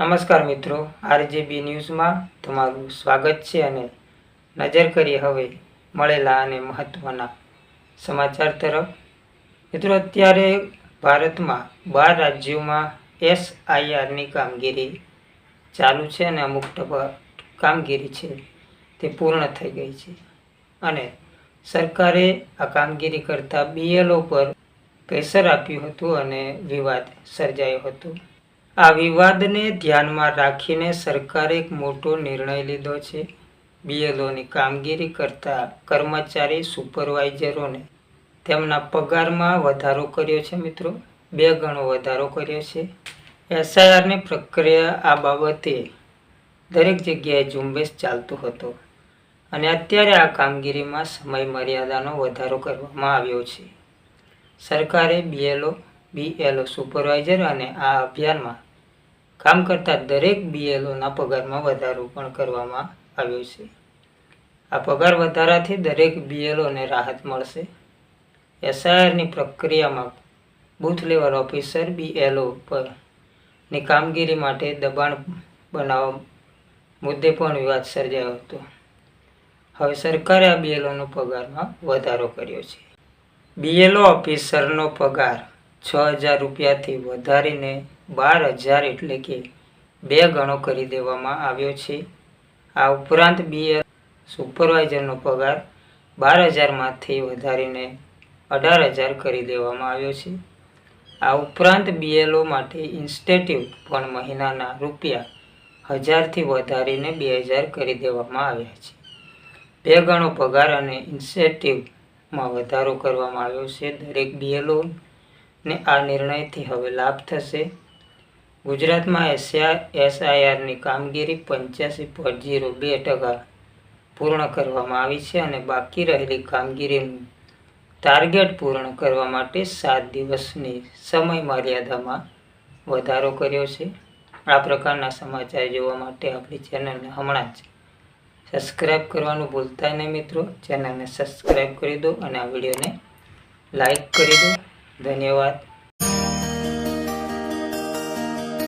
નમસ્કાર મિત્રો, આરજેબી ન્યૂઝમાં તમારું સ્વાગત છે અને નજર કરીએ હવે મળેલા અને મહત્ત્વના સમાચાર તરફ. મિત્રો, અત્યારે ભારતમાં બાર રાજ્યોમાં એસઆઈઆરની કામગીરી ચાલુ છે અને અમુક ટપા કામગીરી છે તે પૂર્ણ થઈ ગઈ છે. અને સરકારે આ કામગીરી કરતા બીએલઓ પર પ્રેશર આપ્યું હતું અને વિવાદ સર્જાયો હતો. આ વિવાદને ધ્યાનમાં રાખીને સરકારે એક મોટો નિર્ણય લીધો છે. બીએલઓની કામગીરી કરતા કર્મચારી સુપરવાઇઝરોને તેમના પગારમાં વધારો કર્યો છે મિત્રો. બે ગણો વધારો કર્યો છે. એસઆઈઆરની પ્રક્રિયા આ બાબતે દરેક જગ્યાએ ઝુંબેશ ચાલતો હતો અને અત્યારે આ કામગીરીમાં સમય મર્યાદાનો વધારો કરવામાં આવ્યો છે. સરકારે બીએલઓ બીએલઓ સુપરવાઇઝર અને આ અભિયાનમાં કામ કરતા દરેક બીએલઓના પગારમાં વધારો પણ કરવામાં આવ્યો છે. આ પગાર વધારાથી દરેક બીએલઓને રાહત મળશે. એસઆઈઆરની પ્રક્રિયામાં બૂથ લેવલ ઓફિસર બીએલઓ પરની કામગીરી માટે દબાણ બનાવવા મુદ્દે પણ વિવાદ સર્જાયો હતો. હવે સરકારે આ બીએલઓનો પગારમાં વધારો કર્યો છે. બીએલઓ ઓફિસરનો પગાર છ હજાર રૂપિયાથી વધારીને બાર હજાર એટલે કે બે ગણો કરી દેવામાં આવ્યો છે. આ ઉપરાંત બીએલ સુપરવાઇઝરનો પગાર બાર હજારમાંથી વધારીને અઢાર હજાર કરી દેવામાં આવ્યો છે. આ ઉપરાંત બીએલઓ માટે ઇન્સ્ટેટિવ પણ મહિનાના રૂપિયા હજારથી વધારીને બે હજાર કરી દેવામાં આવ્યા છે. બે ગણો પગાર અને ઇન્સેન્ટિવમાં વધારો કરવામાં આવ્યો છે. દરેક બીએલઓ ને આ નિર્ણયથી હવે લાભ થશે. ગુજરાતમાં એસઆઈ એસઆઈઆરની કામગીરી પંચ્યાસી પોઈન્ટ જીરો બે ટકા પૂર્ણ કરવામાં આવી છે અને બાકી રહેલી કામગીરીનું ટાર્ગેટ પૂર્ણ કરવા માટે સાત દિવસની સમય મર્યાદામાં વધારો કર્યો છે. આ પ્રકારના સમાચાર જોવા માટે આપણી ચેનલને હમણાં જ સબસ્ક્રાઈબ કરવાનું ભૂલતા નહીં મિત્રો. ચેનલને સબસ્ક્રાઈબ કરી દો અને આ વિડીયોને લાઈક કરી દો. धन्यवाद.